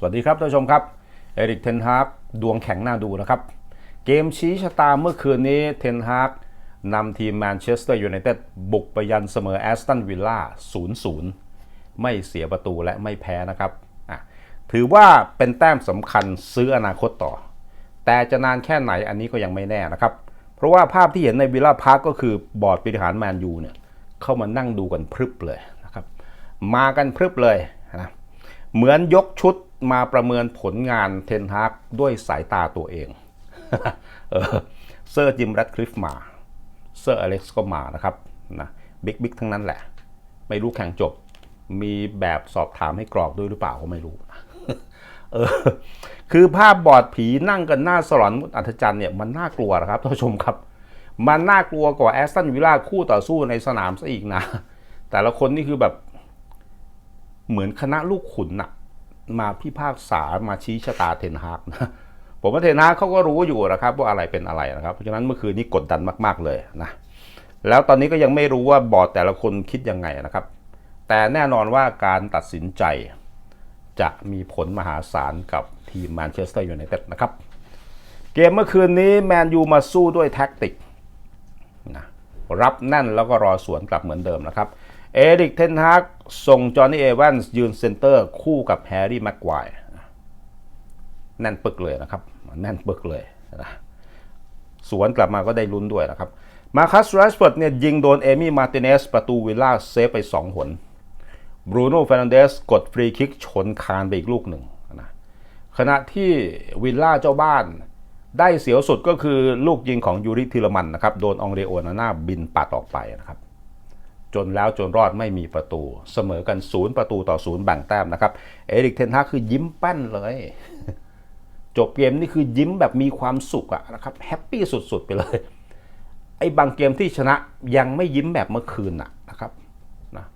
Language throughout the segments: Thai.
สวัสดีครับท่านผู้ชมครับ เอริกเทนฮากดวงแข็งน่าดูนะครับ เกมชี้ชะตาเมื่อคืนนี้เทนฮาร์กนำทีมแมนเชสเตอร์ยูไนเต็ดบุกไปยันเสมอแอสตันวิลล่า 0-0 ไม่เสียประตูและไม่แพ้นะครับ ถือว่าเป็นแต้มสำคัญซื้ออนาคตต่อ แต่จะนานแค่ไหนอันนี้ก็ยังไม่แน่นะครับ เพราะว่าภาพที่เห็นในวิลล่าพาร์คก็คือบอร์ดบริหารแมนยูเนี่ยเข้ามานั่งดูกันพรึบเลยนะครับ มากันพรึบเลยนะ เหมือนยกชุด มาประเมินผลงานเทนฮากด้วยสายตาตัวเองเออเซอร์จิมแรดคลิฟมา เซอร์อเล็กซ์ก็มานะครับนะบิ๊กบิ๊กทั้งนั้นแหละ ไม่รู้แข่งจบ มีแบบสอบถามให้กรอกด้วยหรือเปล่าก็ไม่รู้เออคือภาพบอดผีนั่งกันหน้าสลอนอัธจันทร์เนี่ยมันน่ากลัวนะครับท่านผู้ชมครับ มันน่ากลัวกว่าแอสตันวิลล่าคู่ต่อสู้ในสนามซะอีกนะ แต่ละคนนี่คือแบบเหมือนคณะลูกขุนน่ะ มาพิพากษามาชี้ชะตาเทนฮากนะผมว่าเทนฮากเขาก็รู้อยู่นะครับว่าอะไรเป็นอะไรนะครับ เพราะฉะนั้นเมื่อคืนนี้กดดันมาก ๆเลยนะแล้วตอนนี้ก็ยังไม่รู้ว่าบอร์ดแต่ละคนคิดยังไงนะครับ แต่แน่นอนว่าการตัดสินใจจะมีผลมหาศาลกับทีมแมนเชสเตอร์ยูไนเต็ดนะครับ เกมเมื่อคืนนี้แมนยูมาสู้ด้วยแท็กติกนะรับแน่นแล้วก็รอสวนกลับเหมือนเดิมนะครับ เอริกเทนฮากส่งจอห์นนี่เอแวนส์ยืนเซนเตอร์คู่กับแฮร์รี่แม็กควายแน่นปึกเลยนะครับ แน่นปึกเลยนะสวนกลับมาก็ได้ลุ้นด้วยนะครับ มาคัสแรชเฟิร์ดเนี่ยยิงโดนเอมี่มาร์ติเนสประตูวิลล่าเซฟไป 2 หนบรูโน่เฟรนันเดสกดฟรีคิกชนคานไปอีกลูกหนึ่งนะขณะที่วิลล่าเจ้าบ้านได้เสียวสุดก็คือลูกยิงของยูริทิลมันนะครับ โดนองเรโอนาน่าบินปัดออกไปนะครับ จนแล้วจนรอดไม่มีประตู เสมอกันศูนย์ประตูต่อศูนย์แบ่งแต้มนะครับ เอริกเทนฮากคือยิ้มแป้นเลย จบเกมนี่คือยิ้มแบบมีความสุขอะนะครับแฮปปี้สุดๆไปเลย ไอ้บางเกมที่ชนะยังไม่ยิ้มแบบเมื่อคืนอะนะครับนะ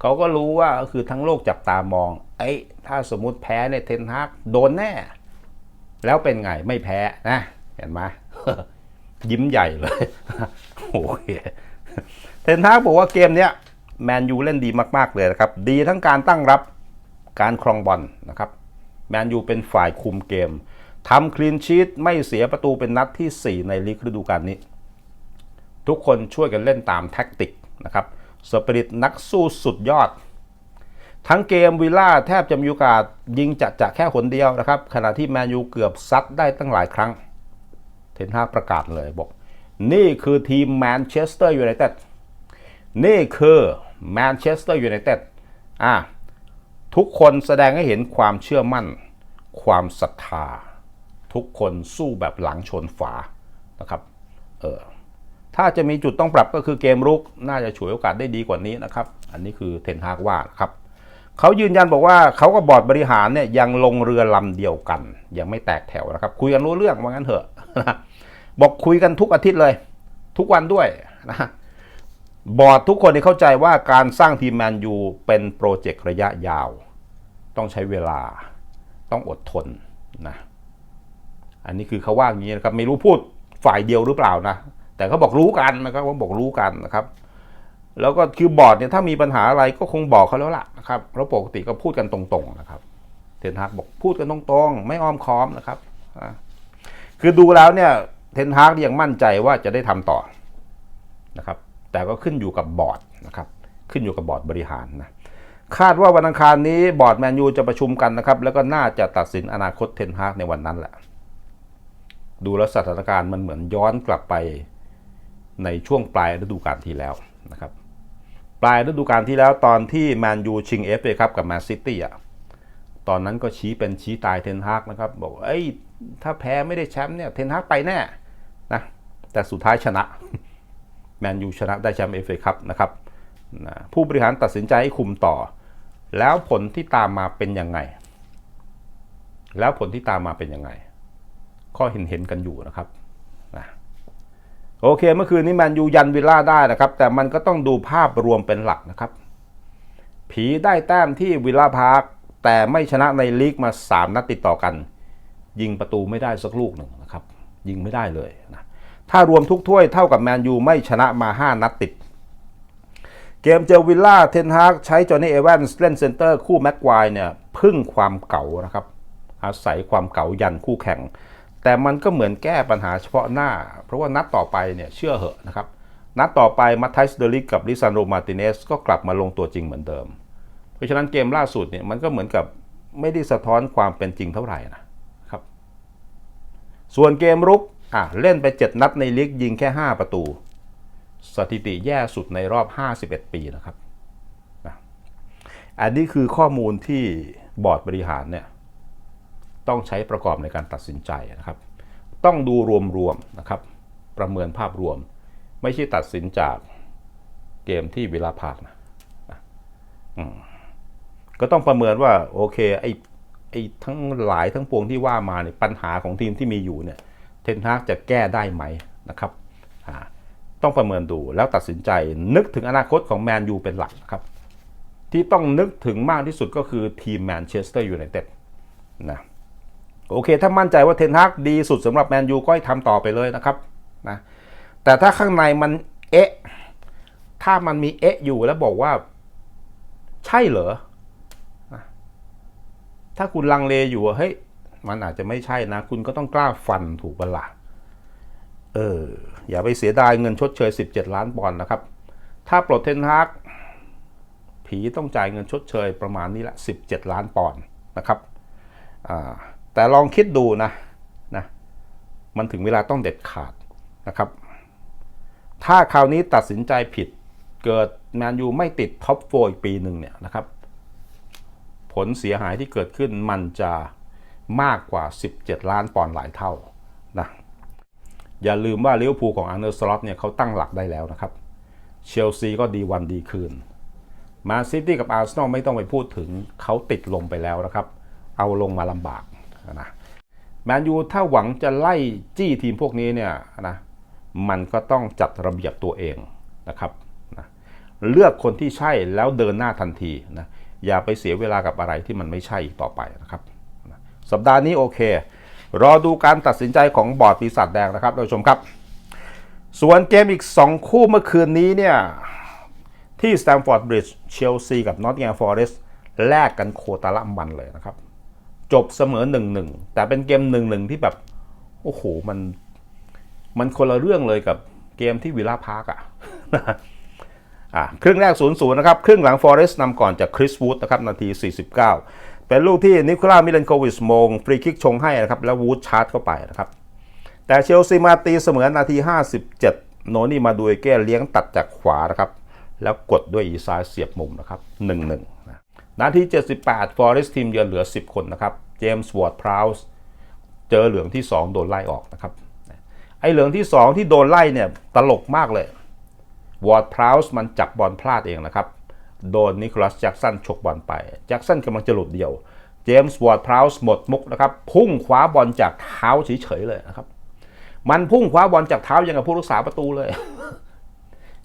เขาก็รู้ว่าคือทั้งโลกจับตามอง ไอ้ถ้าสมมุติแพ้เนี่ยเทนฮากโดนแน่ แล้วเป็นไงไม่แพ้นะ เห็นไหมยิ้มใหญ่เลยโอเค เทนฮากบอกว่าเกมเนี้ยแมนยูเล่นดีมากๆเลยนะครับ ดีทั้งการตั้งรับการครองบอลนะครับแมนยูเป็นฝ่ายคุมเกมทำคลีนชีตไม่เสียประตูเป็นนัดทีสี่4 ในลีกฤดูกาลนี้ ทุกคนช่วยกันเล่นตามแท็กติกนะครับสปิริตนักสู้สุดยอด ทั้งเกมวิลล่าแทบจะมีโอกาสยิงจะจะแค่หนเดียวนะครับ ขณะที่แมนยูเกือบซัดได้ตั้งหลายครั้ง เทนฮากประกาศเลยบอก นี่คือทีมแมนเชสเตอร์ยูไนเต็ดนี่คือแมนเชสเตอร์ยูไนเต็ดอะทุกคนแสดงให้เห็นความเชื่อมั่น ความศรัทธา ทุกคนสู้แบบหลังชนฝานะครับเออถ้าจะมีจุดต้องปรับก็คือเกมรุก น่าจะฉวยโอกาสได้ดีกว่านี้นะครับ อันนี้คือเทนฮากว่านะครับเขายืนยันบอกว่าเขากับบอร์ดบริหารเนี่ยยังลงเรือลำเดียวกัน ยังไม่แตกแถวนะครับ คุยกันรู้เรื่องว่างั้นเถอะ บอกคุยกันทุกอาทิตย์เลย ทุกวันด้วยนะบอร์ดทุกคนที่เข้าใจว่าการสร้างทีมแมนยูเป็นโปรเจกต์ระยะยาว ต้องใช้เวลาต้องอดทนนะอันนี้คือเขาว่าอย่างนี้นะครับไม่รู้พูดฝ่ายเดียวหรือเปล่านะ แต่เขาบอกรู้กันนะครับว่าบอกรู้กันนะครับ แล้วก็คือบอร์ดเนี่ยถ้ามีปัญหาอะไรก็คงบอกเขาแล้วล่ะนะครับแล้วปกติก็พูดกันตรงๆนะครับเทนฮากบอกพูดกันตรงๆ ไม่อ้อมค้อมนะครับคือดูแล้วเนี่ย เทนฮากยังมั่นใจว่าจะได้ทำต่อนะครับ แต่ก็ขึ้นอยู่กับบอร์ดนะครับ ขึ้นอยู่กับบอร์ดบริหารนะคาดว่าวันอังคารนี้บอร์ดแมนยูจะประชุมกันนะครับ แล้วก็น่าจะตัดสินอนาคตเทนฮากในวันนั้นแหละ ดูแล้วสถานการณ์มันเหมือนย้อนกลับไปในช่วงปลายฤดูกาลที่แล้วนะครับ ปลายฤดูกาลที่แล้วตอนที่แมนยูชิงเอฟเลยครับกับแมนซิตี้อะตอนนั้นก็ชี้เป็นชี้ตายเทนฮากนะครับ บอกเอ้ย ถ้าแพ้ไม่ได้แชมป์เนี่ยเทนฮากไปแน่นะแต่สุดท้ายชนะแมนยูชนะได้แชมป์เอฟเอคัพนะครับนะผู้บริหารตัดสินใจให้คุมต่อ แล้วผลที่ตามมาเป็นยังไง แล้วผลที่ตามมาเป็นยังไงก็เห็นเห็นกันอยู่นะครับนะโอเคเมื่อคืนนี้แมนยูยันวิลล่าได้นะครับ แต่มันก็ต้องดูภาพรวมเป็นหลักนะครับ ผีได้แต้มที่วิลล่าพาร์คแต่ไม่ชนะในลีกมา 3 นัดติดต่อกัน ยิงประตูไม่ได้สักลูกหนึ่งนะครับยิงไม่ได้เลยนะถ้ารวมทุกถ้วยเท่ากับแมนยูไม่ชนะมา 5 นัดติด เกมเจอวิลล่าเทนฮากใช้จอห์นนี่เอแวนส์เล่นเซนเตอร์คู่แม็กควายเนี่ยพึ่งความเก่านะครับ อาศัยความเก่ายันคู่แข่ง แต่มันก็เหมือนแก้ปัญหาเฉพาะหน้า เพราะว่านัดต่อไปเนี่ยเชื่อเหอะนะครับ นัดต่อไปมาไทสเดลิกกับลิซานโรมาติเนสก็กลับมาลงตัวจริงเหมือนเดิม เพราะฉะนั้นเกมล่าสุดเนี่ยมันก็เหมือนกับไม่ได้สะท้อนความเป็นจริงเท่าไหร่นะ ส่วนเกมรุกอะเล่นไป 7 นัดในลีกยิงแค่ 5 ประตู สถิติแย่สุดในรอบ 51 ปีนะครับนะอันนี้คือข้อมูลที่บอร์ดบริหารเนี่ยต้องใช้ประกอบในการตัดสินใจนะครับ ต้องดูรวมๆนะครับ ประเมินภาพรวม ไม่ใช่ตัดสินจากเกมที่วิลาพากนะนะอืมก็ต้องประเมินว่าโอเคไอ้ ไอ้ทั้งหลายทั้งปวงที่ว่ามาเนี่ยปัญหาของทีมที่มีอยู่เนี่ยเทนฮากจะแก้ได้ไหมนะครับต้องประเมินดูแล้วตัดสินใจนึกถึงอนาคตของแมนยูเป็นหลักนะครับ ที่ต้องนึกถึงมากที่สุดก็คือทีมแมนเชสเตอร์ยูไนเต็ดนะโอเค ถ้ามั่นใจว่าเทนฮากดีสุดสำหรับแมนยูก็ให้ทำต่อไปเลยนะครับนะแต่ถ้าข้างในมันเอ๊ะถ้ามันมีเอ๊ะอยู่แล้วบอกว่า ใช่เหรอ ถ้าคุณลังเลอยู่ว่าเฮ้ยมันอาจจะไม่ใช่นะ คุณก็ต้องกล้าฟันถูกเวลาเอออย่าไปเสียดายเงินชดเชย 17 ล้านปอนด์นะครับ ถ้าปลดเทนฮากผีต้องจ่ายเงินชดเชยประมาณนี้ละ 17 ล้านปอนด์นะครับแต่ลองคิดดูนะนะ มันถึงเวลาต้องเด็ดขาดนะครับ ถ้าคราวนี้ตัดสินใจผิดเกิดแมนยูไม่ติดท็อปโฟอีกปีหนึ่งเนี่ยนะครับ ลเสียหายที่เกิดขึ้นมันจะมากกว่า 17 ล้านปอนด์หลายเท่านะอย่าลืมว่าเลิเวอร์พูของอาร์เนอร์สล็อตเนี่ยเขาตั้งหลักได้แล้วนะครับ เชลซีก็ดีวันดีคืน มาซิตี้กับอาร์เซนอลไม่ต้องไปพูดถึงเขาติดลมไปแล้วนะครับ เอาลงมาลำบากนะแมนยูถ้าหวังจะไล่จี้ทีมพวกนี้เนี่ยนะมันก็ต้องจัดระเบียบตัวเองนะครับนะเลือกคนที่ใช่แล้วเดินหน้าทันทีนะ อย่าไปเสียเวลากับอะไรที่มันไม่ใช่อีกต่อไปนะครับ สัปดาห์นี้โอเค รอดูการตัดสินใจของบอร์ดปีศาจแดงนะครับท่านผู้ชมครับ ส่วนเกมอีก 2 คู่เมื่อคืนนี้เนี่ย ที่สแตมฟอร์ดบริดจ์เชลซีกับนอตติงแฮมฟอเรสต์แลกกันโคตรละมันเลยนะครับ จบเสมอ 1-1 แต่เป็นเกม 1-1 ที่แบบ โอ้โหมันมันคนละเรื่องเลยกับเกมที่วิลล่าพาร์กอะ ครึ่งแรก 0-0 นะครับ ครึ่งหลังฟอเรสต์นำก่อนจากคริสวูดนะครับ นาที 49 เป็นลูกที่นิโคล่ามิเลนโควิชมง ฟรีคิกชงให้นะครับ แล้ววูดชาร์จเข้าไปนะครับ แต่เชลซีมาตีเสมอนาที 57 โนนี่มาดูเอเก้เลี้ยงตัดจากขวานะครับ แล้วกดด้วยอีซายเสียบมุมนะครับ 1-1 นาที 78 ฟอเรสต์ทีมเยือนเหลือ 10 คนนะครับ เจมส์วอร์ดพราวส์เจอเหลืองที่ 2 โดนไล่ออกนะครับ ไอ้เหลืองที่ 2 ที่โดนไล่เนี่ยตลกมากเลย วอร์ดพราวส์มันจับบอลพลาดเองนะครับ โดนนิโคลัสแจ็กสันฉกบอลไป แจ็กสันกำลังจะหลุดเดียว เจมส์วอร์ดพราวส์หมดมุกนะครับ พุ่งคว้าบอลจากเท้าเฉยๆเลยนะครับ มันพุ่งคว้าบอลจากเท้ายังกับผู้รักษาประตูเลย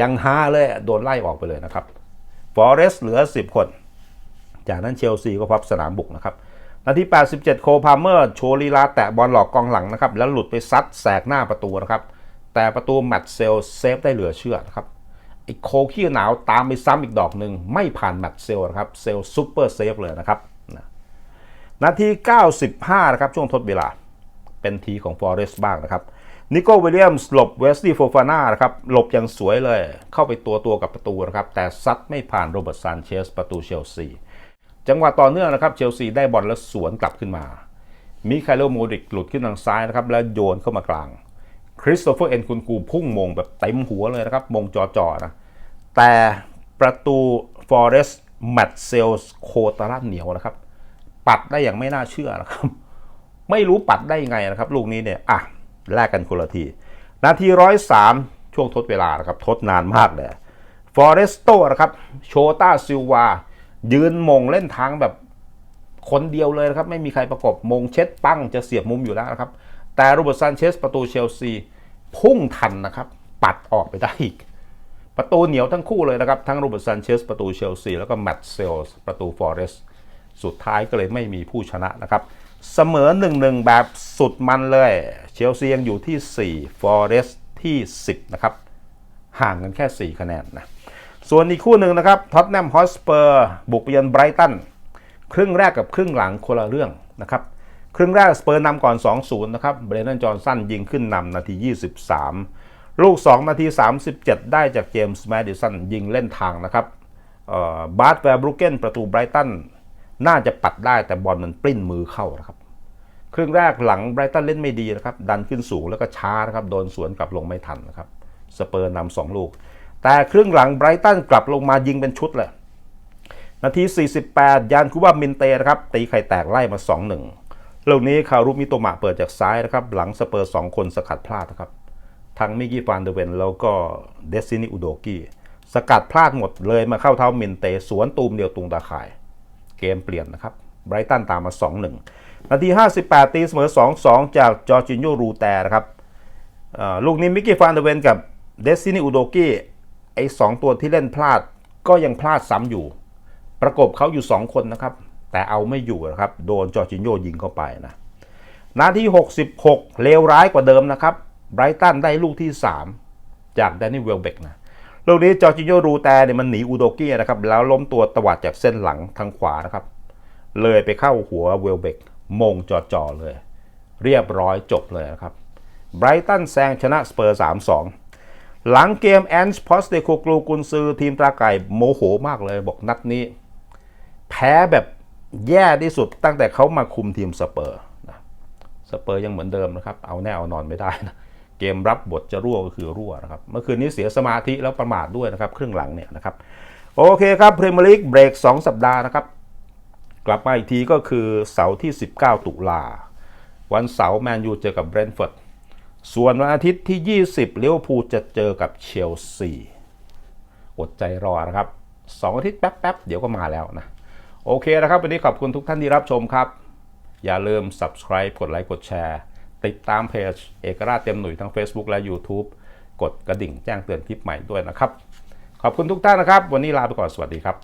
ยังฮาเลยโดนไล่ออกไปเลยนะครับ ฟอเรสเหลือ 10 คน จากนั้นเชลซีก็พับสนามบุกนะครับนาที 87 โคพาเมอร์โชลีลาแตะบอลหลอกกองหลังนะครับ แล้วหลุดไปซัดแสกหน้าประตูนะครับ แต่ประตูแมตช์เซลเซฟได้เหลือเชื่อนะครับ ไอ้โคขี้หนาวตามไปซ้ำอีกดอกหนึ่งไม่ผ่านแมตช์เซลนะครับ เซลซูเปอร์เซฟเลยนะครับนาที 95 นะครับ ช่วงทดเวลา เป็นทีของฟอเรสต์บ้างนะครับนิโก้วิลเลียมส์หลบเวสตี้โฟฟาน่านะครับหลบอย่างสวยเลย เข้าไปตัวตัวกับประตูนะครับ แต่ซัดไม่ผ่านโรเบิร์ตซานเชสประตูเชลซีจังหวะต่อเนื่องนะครับ เชลซีได้บอลแล้วสวนกลับขึ้นมามิคาเอลโมดิกหลุดขึ้นทางซ้ายนะครับ แล้วโยนเข้ามากลาง คริสโตเฟอร์เอ็นคุนกูพุ่งมงแบบเต็มหัวเลยนะครับ มงจอๆนะ แต่ประตูฟอเรสต์แมตเซลส์โคตรเหนียวนะครับ ปัดได้อย่างไม่น่าเชื่อนะครับ ไม่รู้ปัดได้ยังไงนะครับ ลูกนี้เนี่ย อะ แลกกันคนละที นาทีร้อยสามช่วงทดเวลานะครับ ทดนานมากเลยฟอเรสโตนะครับ โชต้าซิลวา ยืนมงเล่นทางแบบคนเดียวเลยนะครับ ไม่มีใครประกบมงเช็ดปั้งจะเสียบมุมอยู่แล้วนะครับ แต่โรเบิร์ตซานเชสประตูเชลซี พุ่งทันนะครับ ปัดออกไปได้อีก ประตูเหนียวทั้งคู่เลยนะครับ ทั้งโรเบิร์ตซานเชสประตูเชลซี แล้วก็แมตต์เซลส์ประตูฟอเรสสุดท้ายก็เลยไม่มีผู้ชนะนะครับ เสมอ 1-1 แบบสุดมันเลย เชลซียังอยู่ที่ 4 ฟอเรสที่ 10 นะครับ ห่างกันแค่ 4 คะแนนนะส่วนอีกคู่หนึ่งนะครับท็อตแนมฮอสเปอร์บุกไปเยือนไบรตันครึ่งแรกกับครึ่งหลังคนละเรื่องนะครับ ครึ่งแรกสเปอร์นำก่อน 2-0 นะครับ เบรน d นจอห์นสันยิงขึ้นนำนาที 23 ลูก 2 นาที 37 ได้จากเจมส์แมดิสันยิงเล่นทางนะครับบาร์ตแวร์บรูเกนประตูไบรตันน่าจะปัดได้แต่บอลมันปริ้นมือเข้านะครับ ครึ่งแรกหลังไบรตันเล่นไม่ดีนะครับ ดันขึ้นสูงแล้วก็ช้านะครับ โดนสวนกลับลงไม่ทันนะครับ สเปอร์นำสองลูก แต่ครึ่งหลังไบรตันกลับลงมายิงเป็นชุดเลย นาที 48 ยานคุบามินเตนะครับตีไข่แตกไล่มา 2-1 ลูกนี้คารุมิโตมะเปิดจากซ้ายนะครับหลังสเปอร์สองคนสกัดพลาดนะครับทั้งมิกกี้ฟานเดเวนแล้วก็เดซินิอุโดกี้สกัดพลาดหมดเลยมาเข้าเท้ามินเตสวนตูมเดียวตุงตาข่าย เกมเปลี่ยนนะครับไบรตันตามมา 2-1 นาที 58 ตีเสมอ 2-2 จากจอร์จินโยรูแต่นะครับลูกนี้มิกกี้ฟานเดเวนกับเดซินิอุโดกี้ไอ้สองตัวที่เล่นพลาดก็ยังพลาดซ้ำอยู่ ประกบเขาอยู่ 2 คนนะครับ แต่เอาไม่อยู่นะครับ โดนจอร์จินโยยิงเข้าไปนะนาที 66 เลวร้ายกว่าเดิมนะครับไบรตันได้ลูกที่ 3 จากแดนนี่เวลเบกนะลูกนี้จอร์จินโยรูแต่เนี่ยมันหนีอูโดกี้นะครับ แล้วล้มตัวตวัดจากเส้นหลังทางขวานะครับ เลยไปเข้าหัวเวลเบกมงจ่อๆเลย เรียบร้อยจบเลยนะครับไบรตันแซงชนะสเปอร์ 3-2หลังเกมแอนส์พอสเตโคกลูกุนซือทีมตราไก่โมโหมากเลยบอกนัดนี้ แพ้แบบ แย่ที่สุดตั้งแต่เขามาคุมทีมสเปอร์นะสเปอร์ยังเหมือนเดิมนะครับ เอาแน่เอานอนไม่ได้นะเกมรับบทจะรั่วก็คือรั่วนะครับ เมื่อคืนนี้เสียสมาธิแล้วประมาทด้วยนะครับ ครึ่งหลังเนี่ยนะครับ โอเคครับพรีเมียร์ลีกเบรก 2 สัปดาห์นะครับ กลับมาอีกทีก็คือเสาร์ที่ 19 ตุลา วันเสาร์แมนยูเจอกับเบรนท์ฟอร์ดส่วนวันอาทิตย์ที่ 20ลิเวพูจะเจอกับเชลซีอดใจรอนะครับสองอาทิตย์แป๊บๆ เดี๋ยวก็มาแล้วนะ โอเคนะครับ วันนี้ขอบคุณทุกท่านที่รับชมครับ อย่าลืม subscribe กดไลค์กดแชร์ติดตามเพจเอกราชเต็มหนุ่ยทั้ง Facebook และ YouTube กดกระดิ่งแจ้งเตือนคลิปใหม่ด้วยนะครับ ขอบคุณทุกท่านนะครับ วันนี้ลาไปก่อนสวัสดีครับ